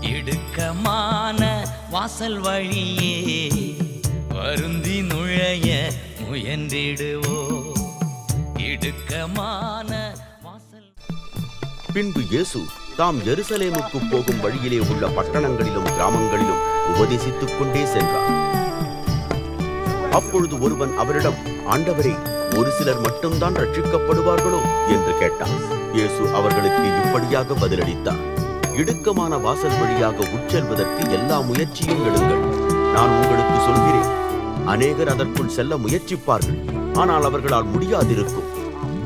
இடுக்கமான வாசல் வழியே வருந்தி நுழைய முயன்றிடுவோ. இடுக்கமான வாசல் பின்பு இயேசு தாம் எருசலேமுக்கு போகும் வழியிலே உள்ள பட்டணங்களிலும் கிராமங்களிலும் உபதேசித்துக் கொண்டே சென்றார். அப்பொழுது ஒருவன் அவரிடம் ஆண்டவரே ஒரு சிலர் மட்டும்தான் ரட்சிக்கப்படுவார்களோ? என்று கேட்டான். இயேசு அவர்களுக்கு இப்படியாக பதிலளித்தார். இடுக்கமான வாசல் வழியாக உட்செல்வதற்கு எல்லா முயற்சியும் எடுங்கள். நான் உங்களுக்கு சொல்கிறேன் அநேகர் அதற்குள் செல்ல முயற்சிப்பார்கள் ஆனால் அவர்களால் முடியாதிருக்கும்.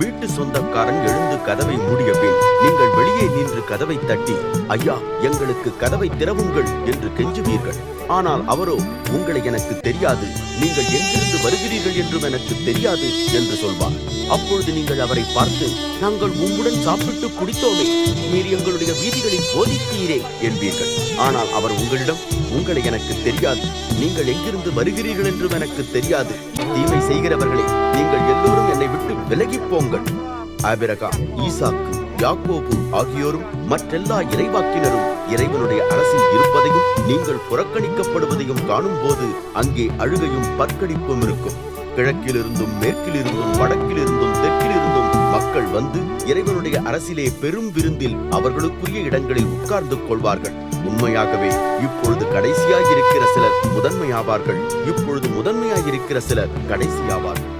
வீட்டு சொந்தக்காரன் எழுந்து கதவை மூடிய பின் நீங்கள் வெளியே நின்று கதவை தட்டி ஐயா எங்களுக்கு கதவை திறவுங்கள் என்று கெஞ்சுவீர்கள். ஆனால் அவரோ உங்களை எனக்கு தெரியாது நீங்கள் எங்கிருந்து வருகிறீர்கள் என்றும் எனக்கு தெரியாது என்று சொல்வார். அப்பொழுது நீங்கள் அவரை பார்த்து நாங்கள் உம்முடன் சாப்பிட்டு குடித்தோமே நீர் எங்களுடைய வீதிகளில் போதித்தீரே என்பீர்கள். ஆனால் அவர் உங்களிடம் உங்களை எனக்கு தெரியாது. நீங்கள் எங்கிருந்து வருகிறீர்கள் என்றும் எனக்கு தெரியாது. தீமை செய்கிறவர்களே நீங்கள் எல்லோரும் என்னை விட்டு விலகிப் போங்கள். ஆபிரகா ஈசாக்கு யாக்கோபு ஆகியோரும் மற்றெல்லா இறைவாக்கினரும் இறைவனுடைய அரசில் இருப்பதையும் நீங்கள் புறக்கணிக்கப்படுவதையும் காணும்போது அங்கே அழுகையும் பற்கடிப்பும் இருக்கும். கிழக்கிலிருந்தும் மேற்கிலிருந்தும் வடக்கிலிருந்தும் தெற்கிலிருந்தும் மக்கள் வந்து இறைவனுடைய அரசிலே பெரும் விருந்தில் அவர்களுக்குரிய இடங்களில் உட்கார்ந்து கொள்வார்கள். உண்மையாகவே இப்பொழுது கடைசியாயிருக்கிற சிலர் முதன்மையாவார்கள். இப்பொழுது முதன்மையாயிருக்கிற சிலர் கடைசியாவார்கள்.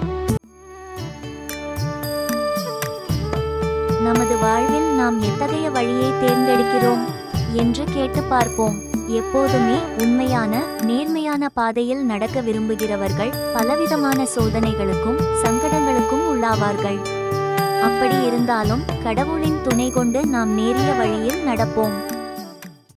நமது வாழ்வில் நாம் எத்தகைய வழியை தேர்ந்தெடுக்கிறோம் என்று கேட்டு பார்ப்போம். எப்போதுமே உண்மையான நேர்மையான பாதையில் நடக்க விரும்புகிறவர்கள் பலவிதமான சோதனைகளுக்கும் சங்கடங்களுக்கும் உள்ளாவார்கள். அப்படி இருந்தாலும் கடவுளின் துணை கொண்டு நாம் நேரிய வழியில் நடப்போம்.